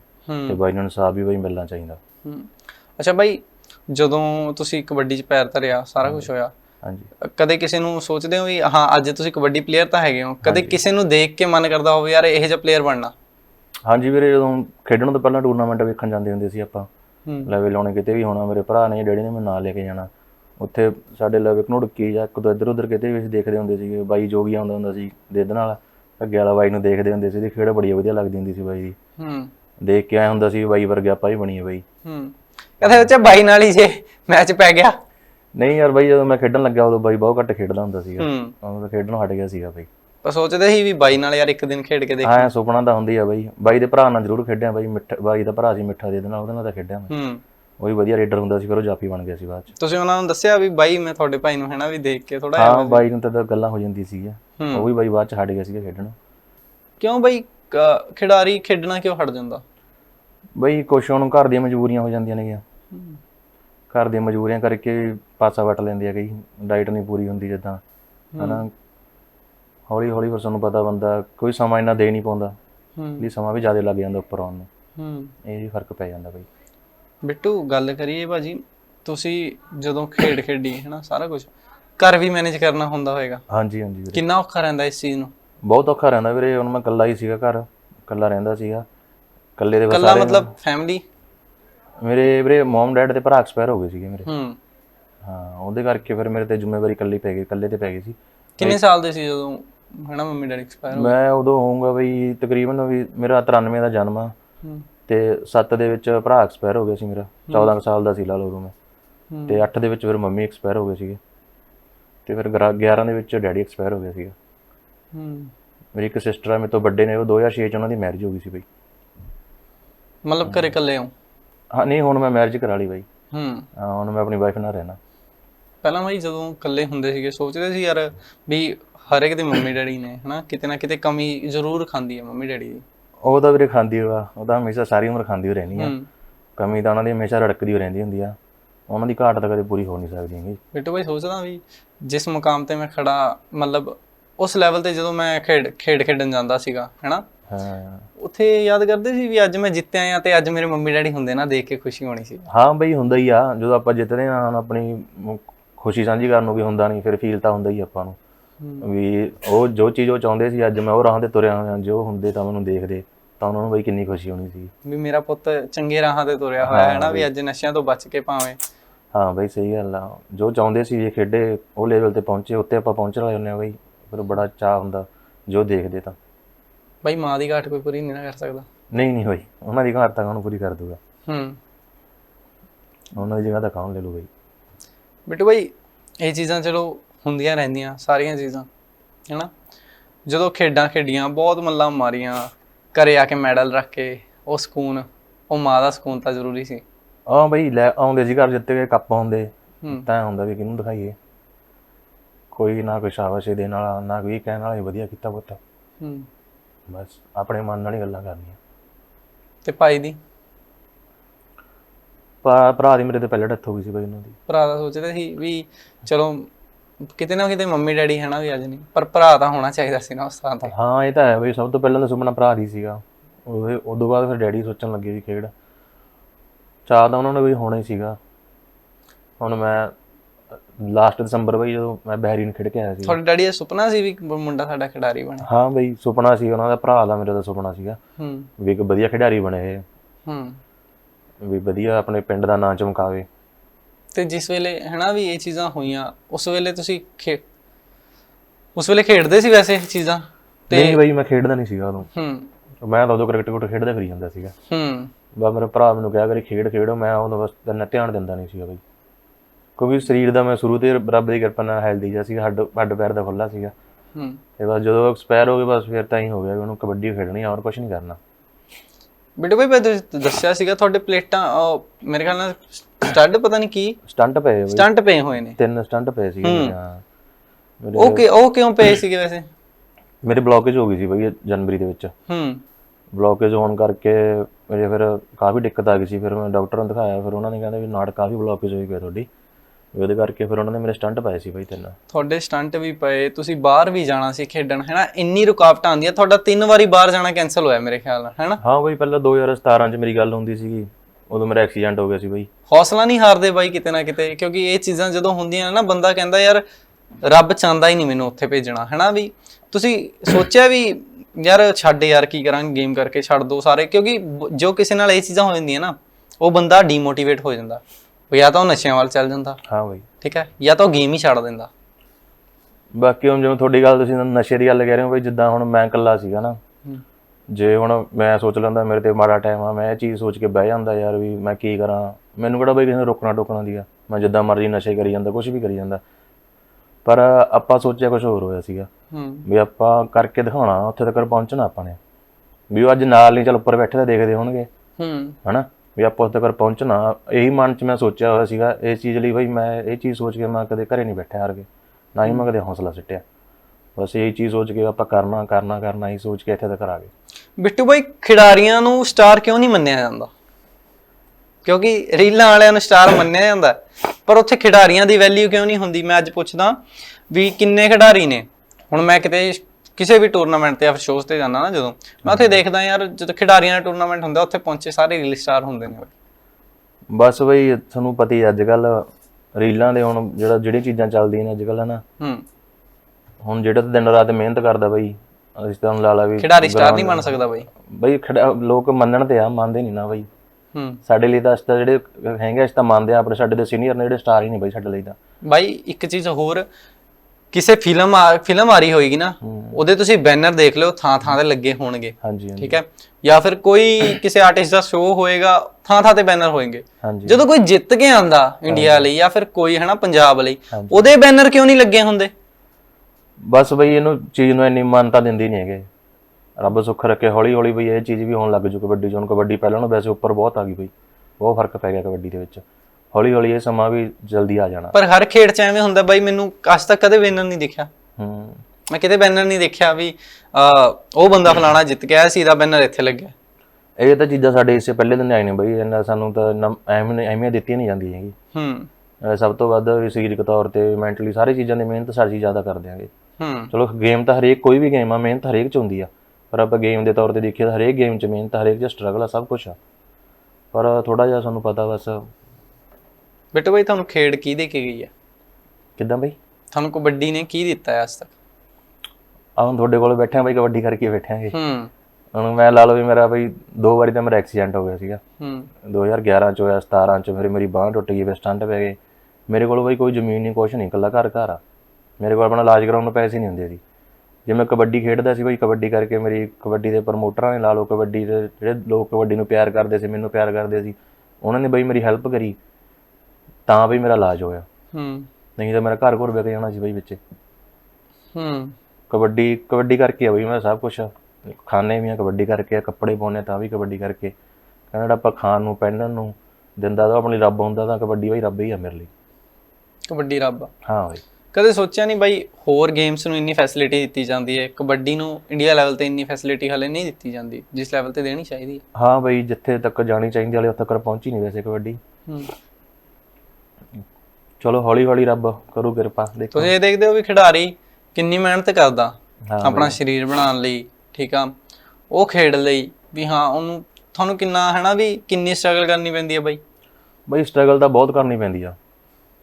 ਤੇ ਬਾਈ ਨੂੰ ਇਨਸਾਫ ਵੀ ਬਾਈ ਮਿਲਣਾ ਚਾਹੀਦਾ। ਹੂੰ। ਅੱਛਾ ਬਾਈ ਜਦੋਂ ਤੁਸੀਂ ਕਬੱਡੀ 'ਚ ਪੈਰ ਧਰਿਆ ਸਾਰਾ ਕੁਝ ਹੋਇਆ ਹਾਂਜੀ। ਕਦੇ ਕਿਸੇ ਨੂੰ ਸੋਚਦੇ ਹੋ ਵੀ ਹਾਂ ਅੱਜ ਤੁਸੀਂ ਕਬੱਡੀ ਪਲੇਅਰ ਤਾਂ ਹੈਗੇ ਹੋ। ਕਦੇ ਕਿਸੇ ਨੂੰ ਦੇਖ ਕੇ ਮਨ ਕਰਦਾ ਹੋਵੇ ਯਾਰ ਇਹੋ ਜਿਹਾ ਪਲੇਅਰ ਬਣਨਾ। ਹਾਂਜੀ ਵੀਰੇ ਜਦੋਂ ਖੇਡਣ ਤੋਂ ਪਹਿਲਾਂ ਟੂਰਨਾਮੈਂਟ ਵੇਖਣ ਜਾਂਦੇ ਹੁੰਦੇ ਸੀ ਆਪਾਂ। ਲੈਵਲ ਲਾਉਣੇ ਕਿਤੇ ਵੀ ਹੋਣਾ ਮੇਰੇ ਭਰਾ ਨੇ ਡੈਡੀ ਨੇ ਮੈਨੂੰ ਨਾਲ ਲੈ ਕੇ ਜਾਣਾ। ਉੱਥੇ ਸਾਡੇ ਲੈਵਲ ਘਨੁੜਕੀ ਜਾਂ ਇੱਕ ਦੋ ਇੱਧਰ ਉੱਧਰ ਕਿਤੇ ਵੀ ਦੇਖਦੇ ਹੁੰਦੇ ਸੀਗੇ। ਬਾਈ ਜੋਗੀ ਆਉਂਦਾ ਹੁੰਦਾ ਸੀ ਦੇਦ ਨਾਲ। ਅੱਗੇ ਵਾਲਾ ਬਾਈ ਨੂੰ ਦੇਖਦੇ ਹੁੰਦੇ ਸੀ ਉਹਦੀ ਖੇਡ ਬੜੀ ਵਧੀਆ ਲੱਗਦੀ ਹੁੰਦੀ ਸੀ ਬਾਈ ਦੀ। ਹੂੰ। ਦੇਖ ਕੇ ਆਇਆ ਹੁੰਦਾ ਸੀ ਬਾਈ ਵਰਗੇ ਆਪਾਂ ਹੀ ਬਣੀਏ ਬਾਈ। ਹੂੰ। ਕਹਿੰਦੇ ਬੱਚਾ ਬਾਈ ਨਾਲ ਹੀ ਜੇ ਮੈਚ ਪੈ ਗਿਆ। ਨਹੀਂ ਯਾਰ ਬਾਈ ਜਦੋਂ ਮੈਂ ਖੇਡਣ ਲੱਗਾ ਉਦੋਂ ਬਾਈ ਬਹੁਤ ਘੱਟ ਖੇਡਦਾ ਹੁੰਦਾ ਸੀਗਾ। ਹੂੰ। ਉਦੋਂ ਤਾਂ ਖੇਡਣੋਂ ਹਟ ਗਿਆ ਸੀਗਾ ਬਾਈ। ਪਰ ਸੋਚਦੇ ਸੀ ਵੀ ਬਾਈ ਨਾਲ ਯਾਰ ਇੱਕ ਦਿਨ ਖੇਡ ਕੇ ਦੇਖ। ਹਾਂ ਸੁਪਨਾ ਤਾਂ ਹੁੰਦੀ ਆ ਬਾਈ। ਬਾਈ ਦੇ ਭਰਾ ਨਾਲ ਜ਼ਰੂਰ ਖੇਡਿਆ ਬਾਈ ਮਿੱਠਾ ਬਾਈ ਦਾ ਭਰਾ ਸੀ ਮਿੱਠਾ ਦੇ ਨਾਲ ਉਹਦੇ ਨਾਲ ਤਾਂ ਖੇਡਿਆ ਮੈਂ। ਹੂੰ। ਉਹ ਵੀ ਵਧੀਆ ਰੇਡਰ ਹੁੰਦਾ ਸੀ ਫਿਰ ਉਹ ਜਾਫੀ ਬਣ ਗਿਆ ਸੀ ਬਾਅਦ ਚ। ਤੁਸੀਂ ਉਹਨਾਂ ਨੂੰ ਦੱਸਿਆ ਵੀ ਬਾਈ ਮੈਂ ਤੁਹਾਡੇ ਭਾਈ ਨੂੰ ਹੈਨਾ ਵੀ ਦੇਖ ਕੇ ਥੋੜਾ ਹਾਂ ਬਾਈ ਨੂੰ ਤਾਂ ਗੱਲਾਂ ਹੋ ਜਾਂਦੀ ਸੀਗੀਆਂ। ਉਹ ਵੀ ਬਾਈ ਬਾਅਦ ਚ ਹਟ ਗਿਆ ਸੀਗਾ ਖੇਡਣ। ਕਿਉਂ ਬਾਈ? ਖਿਡਾਰੀ ਖੇਡਣਾ ਕਿਉਂ ਹਟ ਜਾਂਦਾ? ਬਾਈ ਕੁਛ ਉਹਨੂੰ ਘਰ ਦੀਆਂ ਮਜਬੂਰੀਆਂ ਹੋ ਜਾਂਦੀਆਂ ਨੇਗੀਆਂ। ਘਰ ਦੀਆਂ ਮਜਬੂਰੀਆਂ ਕਰਕੇ ਪਾਸਾ ਵਟ ਲੈਂਦੇ ਆ ਕਈ ਡਾਈਟ ਨਹੀਂ ਪੂਰੀ ਹੁੰਦੀ ਜਿੱਦਾਂ ਹਨਾ? ਹੌਲੀ ਹੌਲੀ ਫਿਰ ਤੁਹਾਨੂੰ ਪਤਾ ਬੰਦਾ ਕੋਈ ਸਮਾਂ ਇੰਨਾ ਦੇ ਨਹੀਂ ਪਾਉਂਦਾ ਲਈ ਸਮਾਂ ਵੀ ਜ਼ਿਆਦਾ ਲੱਗ ਜਾਂਦਾ ਉੱਪਰ ਆਉਣ ਨੂੰ। ਹੂੰ। ਇਹ ਵੀ ਫ਼ਰਕ ਪੈ ਜਾਂਦਾ ਬਾਈ। ਬਿੱਟੂ ਗੱਲ ਕਰੀਏ ਭਾਜੀ ਤੁਸੀਂ ਜਦੋਂ ਖੇਡ ਖੇਡੀ ਹੈ ਨਾ ਸਾਰਾ ਕੁਝ ਘਰ ਵੀ ਮੈਨੇਜ ਕਰਨਾ ਹੁੰਦਾ ਹੋਵੇਗਾ ਹਾਂਜੀ ਹਾਂਜੀ ਵੀਰੇ। ਕਿੰਨਾ ਔਖਾ ਰਹਿੰਦਾ ਇਸ ਚੀਜ਼ ਨੂੰ? ਬਹੁਤ ਔਖਾ ਰਹਿੰਦਾ ਵੀਰੇ ਹੁਣ ਮੈਂ ਇਕੱਲਾ ਹੀ ਸੀਗਾ ਘਰ ਇਕੱਲਾ ਰਹਿੰਦਾ ਸੀਗਾ। ਇਕੱਲੇ ਦੇ ਬਸ ਕੱਲਾ ਸਾਰੇ ਮਤਲਬ ਫੈਮਿਲੀ ਮੇਰੇ ਵੀਰੇ ਮਮ ਡੈਡ ਤੇ ਭਰਾ ਐਕਸਪਾਇਰ ਹੋ ਗਏ ਸੀਗੇ ਮੇਰੇ। ਹੂੰ। ਹਾਂ ਉਹਦੇ ਕਰਕੇ ਫਿਰ ਮੇਰੇ ਤੇ ਜ਼ਿੰਮੇਵਾਰੀ ਇਕੱਲੀ ਪੈ ਗਈ ਇਕੱਲੇ ਤੇ ਪੈ ਗਈ ਸੀ। ਕਿੰਨੇ ਸਾਲ ਦੇ ਸੀ ਜਦੋਂ ਹਨਾ ਮੰਮੀ ਡੈਡੀ ਐਕਸਪਾਇਰ ਮੈਂ ਉਦੋਂ ਹੋਊਂਗਾ ਬਈ ਤਕਰੀਬਨ ਵੀ ਮੇਰਾ 93 ਦਾ ਜਨਮ ਆ। ਹੂੰ। ਤੇ 7 ਦੇ ਵਿੱਚ ਭਰਾ ਐਕਸਪਾਇਰ ਹੋ ਗਿਆ ਸੀ ਮੇਰਾ। 14 ਕੁ ਸਾਲ ਦਾ ਸੀ ਲਾ ਲਓ ਉਦੋਂ ਮੈਂ। ਹੂੰ। ਤੇ 8 ਦੇ ਵਿੱਚ ਫਿਰ ਮੰਮੀ ਐਕਸਪਾਇਰ ਹੋ ਗਏ ਸੀਗੇ। ਤੇ ਫਿਰ ਗਰਾ- 11 ਦੇ ਵਿੱਚ ਡੈਡੀ ਐਕਸਪਾਇਰ ਹੋ ਗਿਆ ਸੀਗਾ। ਹੂੰ। ਮੇਰੀ ਇੱਕ ਸਿਸਟਰ ਆ ਮੇਰੇ ਤੋਂ ਵੱਡੇ ਨੇ ਉਹ 2006 ਚ ਉਹਨਾਂ ਦੀ ਮੈਰਿਜ ਹੋ ਗਈ ਸੀ ਬਈ। ਮਤਲਬ ਘਰੇ ਇਕੱਲੇ ਹੋ? ਹਾਂ ਨਹੀਂ ਹੁਣ ਮੈਂ ਮੈਰਿਜ ਕਰਾ ਲਈ ਬਾਈ। ਹੂੰ। ਹਾਂ ਹੁਣ ਮੈਂ ਆਪਣੀ ਵਾਈਫ ਨਾਲ ਰਹਿਣਾ। ਪਹਿਲਾਂ ਬਈ ਜਦੋਂ ਇਕੱਲੇ ਹੁੰਦੇ ਸੀਗੇ ਸੋਚਦੇ ਸੀ ਯਾਰ ਵੀ ਹਰ ਇੱਕ ਦੇ ਮੰਮੀ ਡੈਡੀ ਨੇ ਹਨਾ ਕਿਤੇ ਨਾ ਕਿਤੇ ਕਮੀ ਜ਼ਰੂਰ ਖਾਂਦੀ ਹੈ ਮੰਮੀ ਡੈਡੀ ਦੀ। ਉਹ ਤਾਂ ਵੀਰੇ ਖਾਂਦੀ ਹੋਆ ਉਹ ਤਾਂ ਹਮੇਸ਼ਾ ਸਾਰੀ ਉਮਰ ਖਾਂਦੀ ਹੋ ਰਹਿਣੀ ਆ। ਹੂੰ। ਕਮੀ ਤਾਂ ਉਹਨਾਂ ਦੀ ਹਮੇਸ਼ਾ ਰੜਕਦੀ ਹੋ ਰਹਿੰਦੀ ਹੁੰਦੀ ਆ। ਉਹਨਾਂ ਦੀ ਘਾਟ ਤਾਂ ਕਦੇ ਪੂਰੀ ਹੋ ਨਹੀਂ ਸਕਦੀ ਹੈਗੀ। ਬਿੱਟੂ ਭਾਈ ਸੋਚਦਾ ਵੀ ਜਿਸ ਮੁਕਾਮ ਤੇ ਮੈਂ ਖੜਾ ਮਤਲਬ ਉਸ ਲੈਵਲ ਤੇ ਜਦੋਂ ਮੈਂ ਖੇਡ ਖੇਡ ਖੇਡਣ ਜਾਂਦਾ ਸੀਗਾ ਹੈਨਾ ਹਾਂ। ਉੱਥੇ ਯਾਦ ਕਰਦੇ ਸੀ ਵੀ ਅੱਜ ਮੈਂ ਜਿੱਤਿਆ ਆ ਤੇ ਅੱਜ ਮੇਰੇ ਮੰਮੀ ਡੈਡੀ ਹੁੰਦੇ ਨਾ ਦੇਖ ਕੇ ਖੁਸ਼ੀ ਹੋਣੀ ਸੀ। ਹਾਂ ਬਈ ਹੁੰਦਾ ਹੀ ਆ ਜਦੋਂ ਆਪਾਂ ਜਿੱਤਦੇ ਆ ਆਪਣੀ ਖੁਸ਼ੀ ਸਾਂਝੀ ਕਰਨ ਨੂੰ ਵੀ ਹੁੰਦਾ ਨਹੀਂ ਫਿਰ ਫੀਲ ਤਾਂ ਹੁੰਦਾ ਹੀ ਆਪਾਂ ਨੂੰ। ਵੀ ਉਹ ਜੋ ਚੀਜ਼ ਉਹ ਚਾਹੁੰਦੇ ਸੀ ਅੱਜ ਮੈਂ ਉਹ ਰਾਹਾਂ ਤੇ ਤੁਰਿਆ ਹੋਇਆ ਜੋ ਹੁੰਦੇ ਤਾਂ ਮੈਨੂੰ ਦੇਖਦੇ ਤਾਂ ਉਹਨਾਂ ਨੂੰ ਬਈ ਕਿੰਨੀ ਖੁਸ਼ੀ ਹੋਣੀ ਸੀ। ਵੀ ਮੇਰਾ ਪੁੱਤ ਚੰਗੇ ਰਾਹਾਂ ਤੇ ਤੁਰਿਆ ਹੋਇਆ ਹੈ ਨਾ ਵੀ ਅੱਜ ਨਸ਼ਿਆਂ ਤੋਂ ਬਚ ਕੇ ਭਾਵੇਂ। ਹਾਂ ਬਈ ਸਹੀ ਗੱਲ ਆ ਜੋ ਚਾਹੁੰਦੇ ਸੀ ਜੇ ਖੇਡੇ ਉਹ ਲੈਵਲ ਤੇ ਪਹੁੰਚੇ ਉੱਤੇ ਆਪਾਂ ਪਹੁੰਚਣ ਵਾਲੇ ਹੁੰਦੇ ਆ ਬਈ ਫਿਰ ਬੜਾ ਚਾਹ ਹੁੰਦਾ ਜੋ ਦੇਖਦੇ ਤਾਂ। ਬਈ ਮਾਂ ਦੀ ਘਾਟ ਕੋਈ ਪੂਰੀ ਨਹੀਂ ਨਾ ਕਰ ਸਕਦਾ। ਨਹੀਂ ਨਹੀਂ ਹੋਈ। ਉਹਨਾਂ ਦੀ ਘਾਟ ਤਾਂ ਉਹਨੂੰ ਪੂਰੀ ਕਰ ਦੂਗਾ ਹੂੰ। ਉਹਨਾਂ ਦੀ ਜਗ੍ਹਾ ਤਾਂ ਕੌਣ ਲੈ ਲੂ ਬਈ। ਬਿੱਟੂ ਭਾਈ ਇਹ ਚੀਜ਼ਾਂ ਚਲੋ ਹੁੰਦੀਆਂ ਰਹਿੰਦੀਆਂ ਸਾਰੀਆਂ ਚੀਜ਼ਾਂ ਹੈਨਾ? ਜਦੋਂ ਖੇਡਾਂ ਖੇਡੀਆਂ ਬਹੁਤ ਮੱਲਾਂ ਮਾਰੀਆਂ ਘਰੇ ਆ ਕੇ ਮੈਡਲ ਰੱਖ ਕੇ ਉਹ ਸਕੂਨ ਉਹ ਮਾਂ ਦਾ ਸਕੂਨ ਤਾਂ ਜ਼ਰੂਰੀ ਸੀ। ਹਾਂ ਬਈ ਲੈ ਆਉਂਦੇ ਸੀ ਘਰ ਜਿੱਤੇ ਗਏ ਕੱਪ ਆਉਂਦੇ। ਤਾਂ ਹੁੰਦਾ ਵੀ ਕਿਹਨੂੰ ਦਿਖਾਈਏ। ਕੋਈ ਨਾ ਕੋਈ ਸ਼ਾਬਾਸ਼ ਦੇਣ ਵਾਲਾ ਨਾ ਕੋਈ ਕਹਿਣ ਵਾਲਾ ਵਧੀਆ ਕੀਤਾ ਪੁੱਤ ਹੂੰ। ਬਸ ਆਪਣੇ ਮਨ ਨਾਲ ਹੀ ਗੱਲਾਂ ਕਰਨੀਆਂ। ਤੇ ਭਾਈ ਦੀ? ਭਰਾ ਭਰਾ ਦੀ ਮੇਰੇ ਤੇ ਪਹਿਲਾਂ ਡੈਥ ਹੋ ਗਈ ਸੀ ਬਈ ਉਹਨਾਂ ਦੀ। ਭਰਾ ਦਾ ਸੋਚਦੇ ਸੀ ਵੀ ਚਲੋ ਕਿਤੇ ਨਾ ਕਿਤੇ ਮੰਮੀ ਡੈਡੀ ਹੈ ਨਾ ਵੀ ਅੱਜ ਨਹੀਂ ਪਰ ਭਰਾ ਤਾਂ ਹੋਣਾ ਚਾਹੀਦਾ ਸੀ ਨਾ ਉਸ ਤਰ੍ਹਾਂ ਤਾਂ। ਹਾਂ ਇਹ ਤਾਂ ਹੈ ਬਈ ਸਭ ਤੋਂ ਪਹਿਲਾਂ ਤਾਂ ਸੁਪਨਾ ਭਰਾ ਦੀ ਸੀਗਾ। ਉਹ ਉਦੋਂ ਬਾਅਦ ਫਿਰ ਡੈਡੀ ਸੋਚਣ ਲੱਗੇ ਵੀ ਖੇਡ। ਚਾਹ ਤਾਂ ਉਹਨਾਂ ਨੂੰ ਵੀ ਹੋਣਾ ਹੀ ਸੀਗਾ। ਹੁਣ ਮੈਂ ਲਾਸਟ ਦਸੰਬਰ ਬਈ ਜਦੋਂ ਮੈਂ ਬਹਿਰੀਨ ਖੇਡ ਕੇ ਆਇਆ ਸੀ। ਤੁਹਾਡੇ ਡੈਡੀ ਦਾ ਸੁਪਨਾ ਸੀ ਵੀ ਮੁੰਡਾ ਸਾਡਾ ਖਿਡਾਰੀ ਬਣੇ? ਹਾਂ ਬਈ ਸੁਪਨਾ ਸੀ ਉਹਨਾਂ ਦਾ ਭਰਾ ਦਾ ਮੇਰੇ ਦਾ ਸੁਪਨਾ ਸੀਗਾ। ਹੂੰ। ਵੀ ਇੱਕ ਵਧੀਆ ਖਿਡਾਰੀ ਬਣੇ ਇਹ। ਹੂੰ। ਵੀ ਵਧੀਆ ਆਪਣੇ ਪਿੰਡ ਦਾ ਨਾਂ ਚਮਕਾਵੇ। ਤੇ ਜਿਸ ਵੇਲੇ ਹਨਾ ਵੀ ਇਹ ਚੀਜ਼ਾਂ ਹੋਈਆਂ ਉਸ ਵੇਲੇ ਤੁਸੀਂ ਖੇ ਉਸ ਵੇਲੇ ਖੇਡਦੇ ਸੀ ਵੈਸੇ ਇਹ ਚੀਜ਼ਾਂ? ਨਹੀਂ ਬਈ ਮੈਂ ਖੇਡਦਾ ਨਹੀਂ ਸੀਗਾ ਉਦੋਂ। ਹੂੰ। ਮੈਂ ਤਾਂ ਉਦੋਂ ਕ੍ਰਿਕਟ ਕੁੱਟ ਖੇਡਦਾ ਫਿਰੀ ਜਾਂਦਾ ਸੀਗਾ। ਹੂੰ। ਬਾ ਮੇਰੇ ਭਰਾ ਮੈਨੂੰ ਕਿਹਾ ਕਰੀ ਖੇਡ ਖੇਡੋ। ਮੈਂ ਉਦੋਂ ਬਸ ਇੰਨਾ ਧਿਆਨ ਦਿੰਦਾ ਨਹੀਂ ਸੀਗਾ ਬਈ। ਕਿਉਂਕਿ ਸਰੀਰ ਦਾ ਮੈਂ ਸ਼ੁਰੂ ਤੇ ਰੱਬ ਦੀ ਕਿਰਪਾ ਨਾਲ ਹੈਲਦੀ ਜਿਹਾ ਸੀਗਾ ਹੱਡ ਹੱਡ ਪੈਰ ਦਾ ਖੁੱਲਾ ਸੀਗਾ। ਹੂੰ। ਤੇ ਬਸ ਜਦੋਂ ਐਕਸਪਾਇਰ ਹੋ ਗਏ ਬਸ ਫਿਰ ਤਾਂ ਹੀ ਹੋ ਗਿਆ ਵੀ ਉਹਨੂੰ ਕਬੱਡੀ ਖੇਡਣੀ ਆ, ਹੋਰ ਕੁਝ ਨਹੀਂ ਕਰਨਾ। ਬਿੱਟੂ ਭਾਈ ਮੈਂ ਤੁਸੀਂ ਦੱਸਿਆ ਸੀਗਾ ਤੁਹਾਡੇ ਪਲੇਟਾਂ ਉਹ ਮੇਰੇ ਖਿਆਲ ਨਾਲ ਸਟੱਡ ਪਤਾ ਨਹੀਂ ਕੀ? ਸਟੰਟ ਪਏ ਬਈ ਸਟੰਟ ਪਏ ਹੋਏ ਨੇ। ਤਿੰਨ ਸਟੰਟ ਪਏ ਸੀਗੇ ਮੇਰੇ, ਹਾਂ। ਮੇਰੇ ਉਹ ਕਿਉਂ ਪਏ ਸੀਗੇ ਵੈਸੇ? ਮੇਰੇ ਬਲੌਕੇਜ ਹੋ ਗਈ ਸੀ ਬਈ ਜਨਵਰੀ ਦੇ ਵਿੱਚ। ਹੂੰ। ਬਲੌਕੇਜ ਹੋਣ ਕਰਕੇ ਮੇਰੇ ਫਿਰ ਕਾਫੀ ਦਿੱਕਤ ਆ ਗਈ ਸੀ ਫਿਰ ਮੈਂ ਡਾਕਟਰ ਨੂੰ ਦਿਖਾਇਆ ਫਿਰ ਉਹਨਾਂ ਨੇ ਕਹਿੰਦੇ ਵੀ ਨਾੜ ਕਾਫੀ ਬਲੌਕੇਜ ਹੋਈ ਗਿਆ ਤੁਹਾਡੀ। ਵੀ ਉਹਦੇ ਕਰਕੇ ਫਿਰ ਉਹਨਾਂ ਨੇ ਮੇਰੇ ਸਟੰਟ ਪਾਏ ਸੀ ਬਈ ਤਿੰਨ। ਤੁਹਾਡੇ ਸਟੰਟ ਵੀ ਪਏ ਤੁਸੀਂ ਬਾਹਰ ਵੀ ਜਾਣਾ ਸੀ ਖੇਡਣ ਹੈਨਾ? ਇੰਨੀ ਰੁਕਾਵਟਾਂ ਆਉਂਦੀਆਂ ਤੁਹਾਡਾ ਤਿੰਨ ਵਾਰੀ ਬਾਹਰ ਜਾਣਾ ਕੈਨਸਲ ਹੋਇਆ ਮੇਰੇ ਖਿਆਲ ਨਾਲ ਹੈਨਾ? ਹਾਂ ਬਈ ਪਹਿਲਾਂ 2017 ਚ ਮੇਰੀ ਗੱਲ ਹੁੰਦੀ ਸੀਗੀ ਉਦੋਂ ਮੇਰਾ ਐਕਸੀਡੈਂਟ ਹੋ ਗਿਆ ਸੀ ਬਈ। ਹੌਸਲਾ ਨਹੀਂ ਹਾਰਦੇ ਬਾਈ ਕਿਤੇ ਨਾ ਕਿਤੇ ਕਿਉਂਕਿ ਇਹ ਚੀਜ਼ਾਂ ਜਦੋਂ ਹੁੰਦੀਆਂ ਨੇ ਨਾ ਬੰਦਾ ਕਹਿੰਦਾ ਯਾਰ ਰੱਬ ਚਾਹੁੰਦਾ ਹੀ ਨਹੀਂ ਮੈਨੂੰ ਉੱਥੇ ਭੇਜਣਾ ਹੈਨਾ ਵੀ ਤੁਸੀਂ ਸੋਚਿਆ ਵੀ ਯਾਰ ਛੱਡ ਯਾਰ ਕੀ ਕਰਾਂਗੇ ਗੇਮ ਕਰਕੇ ਛੱਡ ਦੋ ਸਾਰੇ ਕਿਉਂਕਿ ਜੋ ਕਿਸੇ ਨਾਲ ਇਹ ਚੀਜ਼ਾਂ ਹੋ ਜਾਂਦੀਆਂ ਨਾ ਉਹ ਬੰਦਾ ਡੀਮੋਟੀਵੇਟ ਹੋ ਜਾਂਦਾ। ਉਹ ਜਾਂ ਤਾਂ ਉਹ ਨਸ਼ਿਆਂ ਵੱਲ ਚੱਲ ਜਾਂਦਾ। ਹਾਂ ਬਈ। ਠੀਕ ਹੈ? ਜਾਂ ਤਾਂ ਉਹ ਗੇਮ ਹੀ ਛੱਡ ਦਿੰਦਾ। ਬਾਕੀ ਹੁਣ ਜਿਵੇਂ ਤੁਹਾਡੀ ਗੱਲ ਤੁਸੀਂ ਨਸ਼ੇ ਦੀ ਗੱਲ ਕਹਿ ਰਹੇ ਹੋ ਬਈ ਜਿੱਦਾਂ ਹੁਣ ਮੈਂ ਇਕੱਲਾ ਸੀਗਾ ਨਾ। ਜੇ ਹੁਣ ਮੈਂ ਸੋਚ ਲੈਂਦਾ ਮੇਰੇ ਤੇ ਮਾੜਾ ਟਾਈਮ ਆ ਮੈਂ ਇਹ ਚੀਜ਼ ਸੋਚ ਕੇ ਬਹਿ ਜਾਂਦਾ ਯਾਰ ਵੀ ਮੈਂ ਕੀ ਕਰਾਂ। ਮੈਨੂੰ ਕਿਹੜਾ ਬਈ ਕਿਸੇ ਨੂੰ ਰੋਕਣਾ ਟੋਕਣਾ ਦੀ ਆ ਮੈਂ ਜਿੱਦਾਂ ਮਰਜ਼ੀ ਨਸ਼ੇ ਕਰੀ ਜਾਂਦਾ ਕੁਝ ਵੀ ਕਰੀ ਜਾਂਦਾ। ਪਰ ਆਪਾਂ ਸੋਚਿਆ ਕੁਝ ਹੋਰ ਹੋਇਆ ਸੀਗਾ। ਵੀ ਆਪਾਂ ਕਰਕੇ ਦਿਖਾਉਣਾ ਉੱਥੇ ਤੱਕ ਪਹੁੰਚਣਾ ਆਪਾਂ ਨੇ। ਵੀ ਉਹ ਅੱਜ ਨਾਲ ਨਹੀਂ ਚੱਲ ਉੱਪਰ ਬੈਠੇ ਤਾਂ ਦੇਖਦੇ ਹੋਣਗੇ। ਹੂੰ। ਹਨਾ? ਵੀ ਆਪਾਂ ਉੱਥੇ ਤੱਕ ਪਹੁੰਚਣਾ। ਇਹੀ ਮਨ 'ਚ ਮੈਂ ਸੋਚਿਆ ਹੋਇਆ ਸੀਗਾ ਇਸ ਚੀਜ਼ ਲਈ ਬਈ ਮੈਂ ਇਹ ਚੀਜ਼ ਸੋਚ ਕੇ ਮੈਂ ਕਦੇ ਘਰੇ ਨਹੀਂ ਬੈਠਿਆ ਹਾਰ ਕੇ ਨਾ ਹੀ ਮੈਂ ਕਦੇ ਹੌਸਲਾ ਸਿੱਟਿਆ। ਬਸ ਇਹ ਚੀਜ਼ ਸੋਚ ਕੇ ਆਪਾਂ ਕਰਨਾ ਕਰਨਾ ਕਰਨਾ ਹੀ ਸੋਚ ਕੇ ਇੱਥੇ ਤੱਕ ਆ ਗਏ। ਬਿੱਟੂ ਬਾਈ, ਖਿਡਾਰੀਆਂ ਨੂੰ ਸਟਾਰ ਕਿਉਂ ਨਹੀਂ ਮੰਨਿਆ ਜਾਂਦਾ? ਕਿਉਂਕਿ ਰੀਲਾਂ ਵਾਲਿਆਂ ਨੂੰ ਸਟਾਰ ਮੰਨਿਆ ਜਾਂਦਾ। ਪਰ ਉੱਥੇ ਖਿਡਾਰੀਆਂ ਦੀ ਵੈਲਿਊ ਕਿਉਂ ਨਹੀਂ ਹੁੰਦੀ? ਮੈਂ ਅੱਜ ਪੁੱਛਦਾ ਵੀ ਕਿੰਨੇ ਖਿਡਾਰੀ ਨੇ? ਹੁਣ ਮੈਂ ਕਿਤੇ ਕਿਸੇ ਵੀ ਟੂਰਨਾਮੈਂਟ ਤੇ ਜਾਂ ਫਿਰ ਸ਼ੋਅਸ ਤੇ ਜਾਂਦਾ ਨਾ ਜਦੋਂ ਮੈਂ ਉੱਥੇ ਦੇਖਦਾ ਯਾਰ ਜਦੋਂ ਖਿਡਾਰੀਆਂ ਦਾ ਟੂਰਨਾਮੈਂਟ ਹੁੰਦਾ ਉੱਥੇ ਪਹੁੰਚੇ ਸਾਰੇ ਰੀਲ ਸਟਾਰ ਹੁੰਦੇ ਨੇ ਬਸ ਬਈ ਤੁਹਾਨੂੰ ਪਤਾ ਹੀ ਅੱਜ ਕੱਲ ਰੀਲਾਂ ਦੇ ਹੁਣ ਜਿਹੜਾ ਜਿਹੜੀ ਚੀਜ਼ਾਂ ਚੱਲਦੀਆਂ ਨੇ ਅੱਜ ਕੱਲ੍ਹ ਨਾ ਹੂੰ। ਹੁਣ ਜਿਹੜਾ ਤਾਂ ਦਿਨ ਰਾਤ ਮਿਹਨਤ ਕਰਦਾ ਬਈ ਅਸੀਂ ਤਾਂ ਲਾ ਲਾ ਵੀ ਖਿਡਾਰੀ ਸਟਾਰ ਨਹੀਂ ਬਣ ਸਕਦਾ ਬਾਈ। ਬਈ ਲੋਕ ਮੰਨਣ ਤੇ ਆ ਮੰਨਦੇ ਨਹੀਂ ਨਾ ਬਈ। ਹੂੰ। ਸਾਡੇ ਲਈ ਤਾਂ ਅਸੀਂ ਤਾਂ ਜਿਹੜੇ ਹੈਗੇ ਅਸੀਂ ਤਾਂ ਮੰਨਦੇ ਆ ਆਪਣੇ ਸਾਡੇ ਦੇ ਸੀਨੀਅਰ ਨੇ ਜਿਹੜੇ ਸਟਾਰ ਹੀ ਨਹੀਂ ਬਈ ਸਾਡੇ ਲਈ ਤਾਂ। ਬਾਈ ਇੱਕ ਚੀਜ਼ ਹੋਰ ਕਿਸੇ ਫਿਲਮ ਆ ਫਿਲਮ ਆ ਰਹੀ ਹੋਏਗੀ ਨਾ ਉਹਦੇ ਤੁਸੀਂ ਬੈਨਰ ਦੇਖ ਲਿਓ ਥਾਂ ਥਾਂ ਤੇ ਲੱਗੇ ਹੋਣਗੇ। ਹਾਂਜੀ ਠੀਕ ਹੈ? ਜਾਂ ਫਿਰ ਕੋਈ ਕਿਸੇ ਆਰਟਿਸਟ ਦਾ ਸ਼ੋਅ ਹੋਏਗਾ ਥਾਂ ਥਾਂ ਤੇ ਬੈਨਰ ਹੋਣਗੇ ਜਦੋਂ ਕੋਈ ਜਿੱਤ ਕੇ ਆਂਦਾ ਇੰਡੀਆ ਲਈ ਜਾਂ ਫਿਰ ਕੋਈ ਹਨਾ ਪੰਜਾਬ ਲਈ ਉਹਦੇ ਬੈਨਰ ਕਿਉਂ ਨਹੀਂ ਲੱਗੇ ਹੁੰਦੇ? ਬਸ ਬਈ ਇਹਨੂੰ ਚੀਜ਼ ਨੂੰ ਇੰਨੀ ਮਾਨਤਾ ਦਿੰਦੀ ਨਹੀਂ ਹੈਗੇ। ਰੱਬ ਸੁੱਖ ਰੱਖੇ ਹੌਲੀ ਹੌਲੀ ਬਈ ਇਹ ਚੀਜ਼ ਵੀ ਹੋਣ ਲੱਗ ਜੂ ਕਬੱਡੀ ਹੁਣ ਕਬੱਡੀ ਪਹਿਲਾਂ ਨੂੰ ਵੈਸੇ ਉੱਪਰ ਬਹੁਤ ਆ ਗਈ ਬਈ। ਬਹੁਤ ਫ਼ਰਕ ਪੈ ਗਿਆ ਕਬੱਡੀ ਦੇ ਵਿੱਚ। ਹੌਲੀ ਹੌਲੀ ਇਹ ਸਮਾਂ ਵੀ ਜਲਦੀ ਆ ਜਾਣਾ। ਪਰ ਹਰ ਖੇਡ 'ਚ ਐਵੇਂ ਹੁੰਦਾ ਬਾਈ ਮੈਨੂੰ ਅੱਜ ਤੱਕ ਕਦੇ ਬੈਨਰ ਨਹੀਂ ਦਿਖਿਆ। ਹੂੰ। ਮੈਂ ਕਿਤੇ ਬੈਨਰ ਨਹੀਂ ਦੇਖਿਆ ਵੀ ਉਹ ਬੰਦਾ ਫਲਾਣਾ ਜਿੱਤ ਗਿਆ ਸੀ ਦਾ ਬੈਨਰ ਇੱਥੇ ਲੱਗਿਆ। ਇਹ ਤਾਂ ਚੀਜ਼ਾਂ ਸਾਡੇ ਇਸੇ ਪਹਿਲੇ ਦਿਨ ਆਏ ਨੇ ਬਈ ਇਹਨਾਂ ਸਾਨੂੰ ਤਾਂ ਇੰਨਾ ਅਹਿਮ ਅਹਿਮੀਅਤ ਦਿੱਤੀ ਨਹੀਂ ਜਾਂਦੀ ਹੈਗੀ ਹੂੰ। ਸਭ ਤੋਂ ਵੱਧ ਸਰੀਰਕ ਤੌਰ ਤੇ ਮੈਂਟਲੀ ਸਾਰੇ ਚੀਜ਼ਾਂ ਦੀ ਮਿਹਨਤ ਸਾਡੀ ਜ਼ਿਆਦਾ ਕਰਦੇ ਆਂਗੇ। ਹੂੰ। ਚਲੋ ਗੇਮ ਤਾਂ ਹਰੇਕ ਕੋਈ ਵੀ ਗੇਮ ਆ ਮਿਹਨਤ ਹਰੇਕ ਚ ਹੁੰਦੀ ਆ। ਪਰ ਆਪਾਂ ਗੇਮ ਦੇ ਤੌਰ ਤੇ ਦੇਖੀਏ ਤਾਂ ਹਰੇਕ ਗੇਮ ਚ ਮਿਹਨਤ ਹਰੇਕ ਚ ਸਟਰਗਲ ਆ ਸਭ ਕੁਝ ਆ। ਪਰ ਥੋੜਾ ਜਿਹਾ ਸਾਨੂੰ ਪਤਾ ਬਸ ਬਿੱਟੂ ਬਾਈ ਤੁਹਾਨੂੰ ਖੇਡ ਕੀ ਦੇ ਕੇ ਗਈ ਹੈ ਕਿੱਦਾਂ ਬਈ? ਤੁਹਾਨੂੰ ਕਬੱਡੀ ਨੇ ਕੀ ਦਿੱਤਾ ਹੈ ਅੱਜ ਤੱਕ? ਆ ਹੁਣ ਤੁਹਾਡੇ ਕੋਲ ਬੈਠੇ ਆ ਬਈ ਕਬੱਡੀ ਕਰਕੇ ਬੈਠੇ ਆਂਗੇ ਹੂੰ। ਹੁਣ ਮੈਂ ਲਾ ਲਓ ਵੀ ਮੇਰਾ ਬਈ ਦੋ ਵਾਰੀ ਤਾਂ ਮੇਰਾ ਐਕਸੀਡੈਂਟ ਹੋ ਗਿਆ ਸੀਗਾ। ਹੂੰ। 2011 ਚ ਹੋਇਆ 17 ਚ ਫਿਰ ਮੇਰੀ ਬਾਂਹ ਟੁੱਟ ਗਈ ਫਿਰ ਸਟੰਟ ਪੈ ਗਏ। ਮੇਰੇ ਕੋਲ ਬਈ ਕੋਈ ਜ਼ਮੀਨ ਨਹੀਂ ਕੁਛ ਨਹੀਂ ਇਕੱਲਾ ਘਰ ਘਰ ਆ। ਮੇਰੇ ਕੋਲ ਆਪਣਾ ਇਲਾਜ ਕਰਾਉਣ ਨੂੰ ਪੈਸੇ ਨਹੀਂ ਹੁੰਦੇ ਸੀ। ਜੇ ਮੈਂ ਕਬੱਡੀ ਖੇਡਦਾ ਸੀ ਬਈ ਕਬੱਡੀ ਕਰਕੇ ਮੇਰੀ ਕਬੱਡੀ ਦੇ ਪ੍ਰਮੋਟਰਾਂ ਨੇ ਲਾ ਲਓ ਕਬੱਡੀ ਦੇ ਜਿਹੜੇ ਲੋਕ ਕਬੱਡੀ ਨੂੰ ਪਿਆਰ ਕਰਦੇ ਸੀ ਮੈਨੂੰ ਪਿਆਰ ਕਰਦੇ ਸੀ ਉਹਨਾਂ ਨੇ ਬਈ ਮੇਰੀ ਹੈਲਪ ਕਰੀ। ਤਾਂ ਬਈ ਮੇਰਾ ਇਲਾਜ ਹੋਇਆ। ਹੂੰ। ਨਹੀਂ ਤਾਂ ਮੇਰਾ ਘਰ ਘਰ ਵਿਕ ਜਾਣਾ ਸੀ ਬਈ ਵਿੱਚੇ। ਹੂੰ। ਕਬੱਡੀ ਕਬੱਡੀ ਕਰਕੇ ਆ ਬਈ ਮੈਂ ਸਭ ਕੁਝ ਖਾਣੇ ਵੀ ਆ ਕਬੱਡੀ ਕਰਕੇ ਆ ਕੱਪੜੇ ਪਾਉਣੇ ਤਾਂ ਵੀ ਕਬੱਡੀ ਕਰਕੇ। ਕਹਿੰਦਾ ਜਿਹੜਾ ਆਪਾਂ ਖਾਣ ਨੂੰ ਪਹਿਨਣ ਨੂੰ ਦਿੰਦਾ ਤਾਂ ਆਪਣੇ ਰੱਬ ਹੁੰਦਾ ਤਾਂ ਕਬੱਡੀ ਬਈ ਰੱਬ ਹੀ ਆ ਮੇਰੇ ਲਈ। ਕਬੱਡੀ ਰੱਬ। ਹਾਂ ਬਈ। ਕਦੇ ਸੋਚਿਆ ਨਹੀਂ ਬਾਈ ਹੋਰ ਗੇਮਸ ਨੂੰ ਇੰਨੀ ਫੈਸਿਲਿਟੀ ਦਿੱਤੀ ਜਾਂਦੀ ਹੈ? ਕਬੱਡੀ ਨੂੰ ਇੰਡੀਆ ਲੈਵਲ ਤੇ ਇੰਨੀ ਫੈਸਿਲਿਟੀ ਹਲੇ ਨਹੀਂ ਦਿੱਤੀ ਜਾਂਦੀ ਜਿਸ ਲੈਵਲ ਤੇ ਦੇਣੀ ਚਾਹੀਦੀ ਹੈ। ਹਾਂ ਬਈ ਜਿੱਥੇ ਤੱਕ ਜਾਣੀ ਚਾਹੀਦੀ ਵਾਲੇ ਉੱਥੇ ਤੱਕ ਪਹੁੰਚੀ ਨਹੀਂ ਵੈਸੇ ਕਬੱਡੀ। ਹੂੰ। ਚਲੋ ਹੌਲੀ ਹੌਲੀ ਰੱਬ ਕਰੂ ਕਿਰਪਾ ਦੇਖੋ। ਤੁਸੀਂ ਇਹ ਦੇਖਦੇ ਹੋ ਵੀ ਖਿਡਾਰੀ ਕਿੰਨੀ ਮਿਹਨਤ ਕਰਦਾ ਆਪਣਾ ਸਰੀਰ ਬਣਾਉਣ ਲਈ ਠੀਕ ਆ? ਉਹ ਖੇਡ ਲਈ ਵੀ ਹਾਂ ਉਹਨੂੰ ਤੁਹਾਨੂੰ ਕਿੰਨਾ ਹੈ ਨਾ ਵੀ ਕਿੰਨੀ ਸਟਰਗਲ ਕਰਨੀ ਪੈਂਦੀ ਹੈ ਬਾਈ? ਬਈ ਸਟਰਗਲ ਤਾਂ ਬਹੁਤ ਕਰਨੀ ਪੈਂਦੀ ਆ।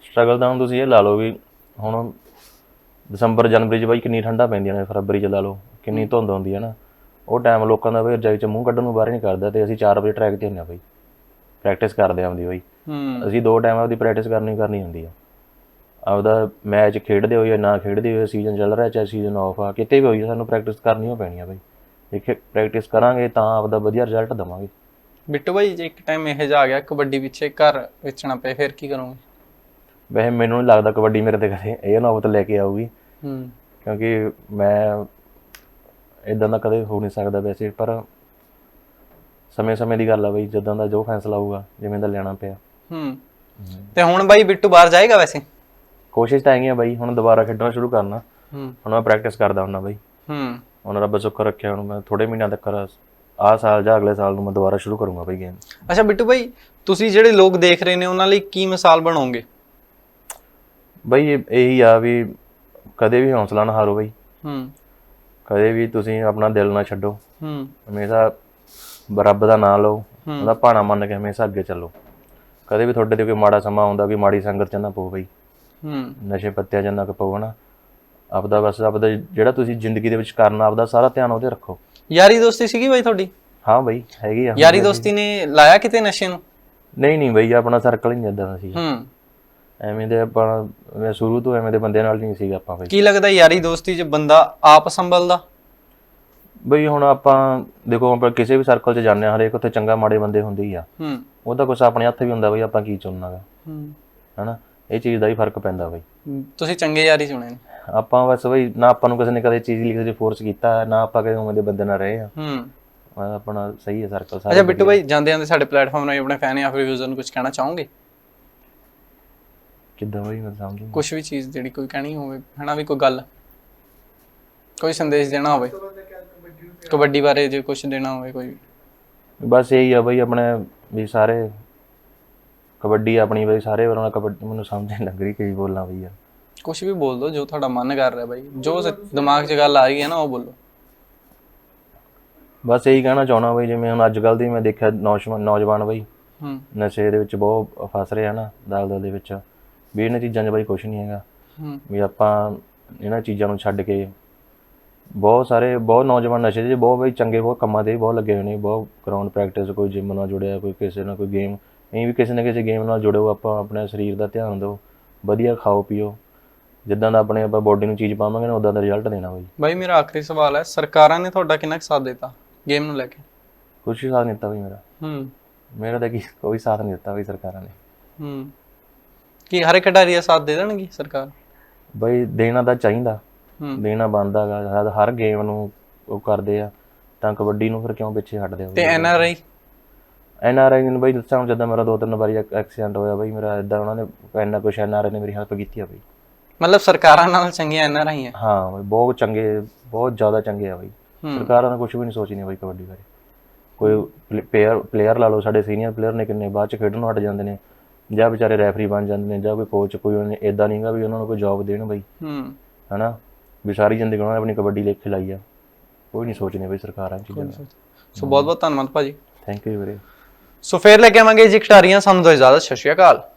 ਸਟਰਗਲ ਤਾਂ ਹੁਣ ਤੁਸੀਂ ਇਹ ਲਾ ਲਓ ਵੀ ਹੁਣ ਦਸੰਬਰ ਜਨਵਰੀ 'ਚ ਬਈ ਕਿੰਨੀ ਠੰਡਾ ਪੈਂਦੀਆਂ ਨੇ ਫਰਵਰੀ 'ਚ ਲਾ ਲਓ ਕਿੰਨੀ ਧੁੰਦ ਹੁੰਦੀ ਹੈ ਨਾ। ਉਹ ਟਾਈਮ ਲੋਕਾਂ ਦਾ ਬਈ ਰਜਾਈ 'ਚ ਮੂੰਹ ਕੱਢਣ ਨੂੰ ਬਾਹਰ ਨਹੀਂ ਕਰਦਾ ਤੇ ਅਸੀਂ 4 ਵਜੇ ਟਰੈਕ ਤੇ ਹੁੰਦੇ ਆ ਬਈ। ਪ੍ਰੈਕਟਿਸ ਕਰਦੇ ਆਉਂਦੀ ਬਈ। ਹੂੰ। ਅਸੀਂ ਦੋ ਟਾਈਮ ਆਪਦੀ ਪ੍ਰੈਕਟਿਸ ਕਰਨੀ ਕਰਨੀ ਹੁੰਦੀ ਆ। ਆਪਦਾ ਮੈਚ ਖੇਡਦੇ ਹੋਏ ਨਾ ਖੇਡਦੇ ਹੋਏ ਸੀਜ਼ਨ ਚੱਲ ਰਿਹਾ ਚਾਹੇ ਸੀਜ਼ਨ ਆਫ ਆ ਕਿਤੇ ਵੀ ਹੋਈ ਸਾਨੂੰ ਪ੍ਰੈਕਟਿਸ ਕਰਨੀ ਹੋ ਪੈਣੀ ਆ ਬਈ। ਦੇਖੇ ਪ੍ਰੈਕਟਿਸ ਕਰਾਂਗੇ ਤਾਂ ਆਪਦਾ ਵਧੀਆ ਰਿਜ਼ਲਟ ਦਵਾਂਗੇ। ਬਿੱਟੂ ਬਾਈ ਜੇ ਇੱਕ ਟਾਈਮ ਇਹ ਜਾ ਗਿਆ ਕਬੱਡੀ ਪਿੱਛੇ ਘਰ ਵੇਚਣਾ ਪਏ ਫਿਰ ਕੀ ਕਰੋਗੇ? ਵੈਸੇ ਮੈਨੂੰ ਨਹੀਂ ਲੱਗਦਾ ਕਬੱਡੀ ਮੇਰੇ ਤੇ ਕਦੇ ਇਹ ਨੌਬਤ ਲੈ ਕੇ ਆਊਗੀ। ਹੂੰ। ਕਿਉਂਕਿ ਮੈਂ ਇਦਾਂ ਦਾ ਕਦੇ ਹੋ ਨਹੀਂ ਸਕਦਾ ਵੈਸੇ ਪਰ ਸਮੇਂ-ਸਮੇਂ ਦੀ ਗੱਲ ਆ ਬਈ ਜਦੋਂ ਦਾ ਜੋ ਫੈਸਲਾ ਹੋਊਗਾ ਜਿਵੇਂ ਦਾ ਲੈਣਾ ਪਿਆ। ਹੂੰ। ਤੇ ਹੁਣ ਬਾਈ ਬਿੱਟੂ ਬਾਹਰ ਜਾਏਗਾ ਵੈਸੇ? ਕੋਸ਼ਿਸ਼ ਤਾਂ ਹੈਗੀ ਆ ਬਈ ਹੁਣ ਦੁਬਾਰਾ ਖੇਡਣਾ ਸ਼ੁਰੂ ਕਰਨਾ। ਹੂੰ। ਹੁਣ ਮੈਂ ਪ੍ਰੈਕਟਿਸ ਕਰਦਾ ਹੁੰਦਾ ਬਈ। ਹੂੰ। ਹੁਣ ਰੱਬ ਸੁੱਖ ਰੱਖਿਆ ਹੁਣ ਮੈਂ ਥੋੜੇ ਮਹੀਨਿਆਂ ਤੱਕ ਆਹ ਸਾਲ ਜਾਂ ਅਗਲੇ ਸਾਲ ਨੂੰ ਮੈਂ ਦੁਬਾਰਾ ਸ਼ੁਰੂ ਕਰੂੰਗਾ ਬਈ ਗੇਮ ਅੱਛਾ ਬਿੱਟੂ ਬਾਈ ਤੁਸੀਂ ਜਿਹੜੇ ਲੋਕ ਦੇਖ ਰਹੇ ਨੇ ਉਹਨਾਂ ਲਈ ਕੀ ਮਿਸਾਲ ਬਣਾਓਗੇ ਬਈ ਇਹ- ਇਹੀ ਆ ਵੀ ਕਦੇ ਵੀ ਹੌਸਲਾ ਨਾ ਹਾਰੋ ਬਈ। ਹੂੰ। ਕਦੇ ਵੀ ਤੁਸੀਂ ਆਪਣਾ ਦਿਲ ਨਾ ਛੱਡੋ। ਹੂੰ। ਹਮੇਸ਼ਾ ਰੱਬ ਦਾ ਨਾਮ ਲਓ ਉਹਦਾ ਭਾਣਾ ਮੰਨ ਕੇ ਹਮੇਸ਼ਾ ਅੱਗੇ ਚੱਲੋ। ਕਦੇ ਵੀ ਤੁਹਾਡੇ ਤੇ ਕੋਈ ਮਾੜਾ ਸਮਾਂ ਆਉਂਦਾ ਵੀ ਮਾੜੀ ਸੰਗਤ ਚ ਨਾ ਪਓ ਬਈ। ਹੂੰ। ਨਸ਼ੇ ਪੱਤਿਆਂ ਚ ਨਾ ਪਓ ਨਾ ਆਪਦਾ ਬਸ ਆਪਦਾ ਜਿਹੜਾ ਤੁਸੀਂ ਜ਼ਿੰਦਗੀ ਦੇ ਵਿੱਚ ਕਰਨਾ ਆਪਦਾ ਸਾਰਾ ਧਿਆਨ ਉਹਤੇ ਰੱਖੋ। ਯਾਰੀ ਦੋਸਤੀ ਸੀਗੀ ਬਾਈ ਤੁਹਾਡੀ? ਹਾਂ ਬਈ ਹੈਗੀ ਆ। ਯਾਰੀ ਦੋਸਤੀ ਨੇ ਲਾਇਆ ਕਿਤੇ ਨਸ਼ੇ ਨੂੰ? ਨਹੀਂ ਨਹੀਂ ਬਈ ਆਪਣਾ ਸਰਕਲ ਹੀ ਨਹੀਂ ਇਦਾਂ ਦਾ ਸੀ ਹੂੰ। ਐਵੇਂ ਦੇ ਆਪਾਂ ਮੈਂ ਸ਼ੁਰੂ ਤੋਂ ਐਵੇਂ ਦੇ ਬੰਦੇ ਨਾਲ ਨਹੀਂ ਸੀਗਾ ਆਪਾਂ ਬਈ। ਕੀ ਲੱਗਦਾ ਯਾਰੀ ਦੋਸਤੀ 'ਚ ਬੰਦਾ ਆਪ ਸੰਭਲਦਾ? ਬਈ ਹੁਣ ਆਪਾਂ ਦੇਖੋ ਆਪਾਂ ਕਿਸੇ ਵੀ ਸਰਕਲ 'ਚ ਜਾਂਦੇ ਹਾਂ ਹਰੇਕ ਉੱਥੇ ਚੰਗਾ ਮਾੜੇ ਬੰਦੇ ਹੁੰਦੇ ਹੀ ਆ। ਹੂੰ। ਉਹਦਾ ਕੁਛ ਆਪਣੇ ਹੱਥ ਵੀ ਹੁੰਦਾ ਬਈ ਆਪਾਂ ਕੀ ਚੁਣਨਾਗਾ। ਹੂੰ। ਹਨਾ? ਇਹ ਚੀਜ਼ ਦਾ ਹੀ ਫ਼ਰਕ ਪੈਂਦਾ ਬਈ। ਤੁਸੀਂ ਚੰਗੇ ਯਾਰੀ ਚੁਣੇ ਨੇ। ਆਪਾਂ ਬਸ ਬਈ ਨਾ ਆਪਾਂ ਨੂੰ ਕਿਸੇ ਨੇ ਕਦੇ ਚੀਜ਼ ਲਿਖਦੇ ਫੋਰਸ ਕੀਤਾ ਨਾ ਆਪਾਂ ਕਦੇ ਉਵੇਂ ਦੇ ਬੰਦੇ ਨਾਲ ਰਹੇ ਆ ਹੂੰ। ਆਪਣਾ ਸਹੀ ਹੈ ਸਰਕਲ ਅੱਛਾ ਸਾਰਾ ਬਿੱਟੂ ਬਾਈ ਜਾਂਦੇ ਜਾਂਦੇ ਸਾਡੇ ਪਲੇਟਫਾਰਮ ਨਾਲ ਆਪਣੇ ਫੈਨ ਜਾਂ ਫਿਰ ਨੂੰ ਕੁਝ ਕਹਿਣਾ ਚਾਹੋਗੇ? ਕਿੱਦਾਂ ਬਈ ਮੈਂ ਸਮਝ ਕੁਝ ਵੀ ਚੀਜ਼ ਜਿਹੜੀ ਕੋਈ ਕਹਿਣੀ ਹੋਵੇ ਹਨਾ ਵੀ ਕੋਈ ਗੱਲ ਕੋਈ ਸੰਦੇਸ਼ ਦੇਣਾ ਹੋਵੇ। ਕਬੱਡੀ ਬਾਰੇ ਜੇ ਕੁਝ ਦੇਣਾ ਹੋਵੇ ਕੋਈ। ਬਸ ਇਹੀ ਆ ਬਈ ਆਪਣੇ ਵੀ ਸਾਰੇ ਕਬੱਡੀ ਆਪਣੀ ਬਈ ਸਾਰੇ ਵਰਾਂ ਕਬੱਡੀ ਮੈਨੂੰ ਸਮਝ ਨਹੀਂ ਲੱਗ ਰਹੀ ਕੀ ਬੋਲਾਂ ਬਈ ਯਾਰ। ਕੁਝ ਵੀ ਬੋਲ ਦਿਓ ਜੋ ਤੁਹਾਡਾ ਮਨ ਕਰ ਰਿਹਾ ਬਾਈ। ਜੋ ਦਿਮਾਗ 'ਚ ਗੱਲ ਆ ਰਹੀ ਹੈ ਨਾ ਉਹ ਬੋਲੋ। ਬਸ ਇਹੀ ਕਹਿਣਾ ਚਾਹਣਾ ਬਈ ਜਿਵੇਂ ਹੁਣ ਅੱਜ ਕੱਲ ਦੀ ਮੈਂ ਦੇਖਿਆ ਨੌਜਵਾਨ ਨੌਜਵਾਨ ਬਈ। ਹੂੰ। ਨਸ਼ੇ ਦੇ ਵਿੱਚ ਬਹੁਤ ਫਸ ਰਹੇ ਆ ਨਾ ਦਲਦਲ ਦੇ ਵਿੱਚ। ਵੀ ਇਹਨਾਂ ਚੀਜ਼ਾਂ 'ਚ ਬਾਈ ਕੁਝ ਨਹੀਂ ਹੈਗਾ। ਹੂੰ। ਵੀ ਆਪਾਂ ਇਹਨਾਂ ਚੀਜ਼ਾਂ ਨੂੰ ਛੱਡ ਕੇ ਬਹੁਤ ਸਾਰੇ ਬਹੁਤ ਨੌਜਵਾਨ ਨਸ਼ੇ 'ਚ ਬਹੁਤ ਬਈ ਚੰਗੇ ਬਹੁਤ ਕੰਮਾਂ ਤੇ ਵੀ ਬਹੁਤ ਲੱਗੇ ਹੋਏ ਨੇ ਬਹੁਤ ਗਰਾਊਂਡ ਪ੍ਰੈਕਟਿਸ ਕੋਈ ਜਿਮ ਨਾਲ ਜੁੜਿਆ ਕੋਈ ਕਿਸੇ ਨਾਲ ਕੋਈ ਗੇਮ ਇਹ ਵੀ ਕਿਸੇ ਨਾ ਕਿਸੇ ਗੇਮ ਨਾਲ ਜੁੜੋ ਆਪਾਂ ਆਪਣੇ ਸਰੀਰ ਦਾ ਧਿਆਨ ਦਿਓ ਵਧੀਆ ਖਾਓ ਪੀਓ ਜਿੱਦਾਂ ਦਾ ਆਪਣੇ ਆਪਾਂ ਬੋਡੀ ਨੂੰ ਚੀਜ਼ ਪਾਵਾਂਗੇ ਨਾ ਉਦਾਂ ਦਾ ਰਿਜ਼ਲਟ ਦੇਣਾ ਬਈ। ਬਾਈ ਮੇਰਾ ਆਖਰੀ ਸਵਾਲ ਹੈ ਸਰਕਾਰਾਂ ਨੇ ਤੁਹਾਡਾ ਕਿੰਨਾ ਕੁ ਸਾਥ ਦਿੱਤਾ ਗੇਮ ਨੂੰ ਲੈ ਕੇ? ਕੁਛ ਹੀ ਸਾਥ ਨਹੀਂ ਦਿੱਤਾ ਬਈ ਮੇਰਾ। ਹੂੰ। ਮੇਰਾ ਤਾਂ ਕੀ ਕੋਈ ਸਾਥ ਨਹੀਂ ਦਿੱਤਾ ਬਈ ਸਰਕਾਰਾਂ ਨੇ। ਹੂੰ। ਕੀ ਹਰ ਇੱਕ ਖਿਡਾਰੀ ਦਾ ਸਾਥ ਦੇ ਦੇਣਗੇ ਸਰਕਾਰ? ਬਈ ਦੇਣਾ ਤਾਂ ਚਾਹੀਦਾ। ਦੇਣਾ ਬਣਦਾ ਗਾ ਹਰ ਗੇਮ ਨੂੰ ਉਹ ਕਰਦੇ ਆ ਤਾਂ ਕਬੱਡੀ ਨੂੰ ਫਿਰ ਕਿਉਂ ਪਿੱਛੇ ਹਟਦੇ ਹੋ? ਤੇ N R I? N R I ਨੂੰ ਬਈ ਦੱਸਾਂ ਜਦੋਂ ਮੇਰਾ ਦੋ ਤਿੰਨ ਵਾਰੀ ਐਕਸੀਡੈਂਟ ਹੋਇਆ ਬਈ ਮੇਰਾ ਇਦਾਂ ਉਹਨਾਂ ਨੇ ਇੰਨਾ ਕੁਛ ਐਨ ਆਰ ਆਈ ਨੇ ਮੇਰੀ ਹੈਲਪ ਕੀਤੀ ਆ ਬਈ। ਮਤਲਬ ਸਰਕਾਰਾਂ ਨਾਲ ਚੰਗੀਆਂ ਐਨ ਆਰ ਆਈ ਹੈ ਹਾਂ ਬਈ ਬਹੁਤ ਚੰਗੇ ਬਹੁਤ ਜ਼ਿਆਦਾ ਚੰਗੇ ਆ ਬਈ। ਸਰਕਾਰਾਂ ਨੇ ਕੁਝ ਵੀ ਨਹੀਂ ਸੋਚੀ ਬਈ ਕਬੱਡੀ ਬਾਰੇ। ਕੋਈ ਪਲੇਅਰ ਪਲੇਅਰ ਲਾ ਲਓ ਸਾਡੇ ਸੀਨੀਅਰ ਪਲੇਅਰ ਨੇ ਕਿੰਨੇ ਬਾਅਦ ਚ ਖੇਡਣ ਨੂੰ ਹਟ ਜਾਂਦੇ ਨੇ। ਜਾਂ ਵਿਚਾਰੇ ਰੈਫਰੀ ਬਣ ਜਾਂਦੇ ਨੇ ਜਾਂ ਕੋਈ ਕੋਚ ਕੋਈ ਉਹਨੇ ਇਦਾਂ ਨਹੀਂਗਾ ਵੀ ਉਹਨਾਂ ਨੂੰ ਕੋਈ ਜੌਬ ਦੇਣ ਬਈ। ਹੂੰ। ਹਨਾ? ਵੀ ਸਾਰੀ ਜ਼ਿੰਦਗੀ ਉਹਨਾਂ ਨੇ ਆਪਣੀ ਕਬੱਡੀ ਲਈ ਖਿਲਾਈ ਆ। ਕੋਈ ਨਹੀਂ ਸੋਚਣੀ ਬਈ ਸਰਕਾਰਾਂ ਚੀਜ਼ਾਂ ਦਾ ਸੋ ਬਹੁਤ ਬਹੁਤ ਧੰਨਵਾਦ ਭਾਜੀ। ਥੈਂਕ ਯੂ ਵੀਰੇ। ਸੋ ਫੇਰ ਲੈ ਕੇ ਆਵਾਂਗੇ ਜੀ ਖਿਡਾਰੀਆਂ ਸਾਨੂੰ ਦੋ ਇਜਾਜ਼ਤ ਸਤਿ ਸ਼੍ਰੀ ਅਕਾਲ।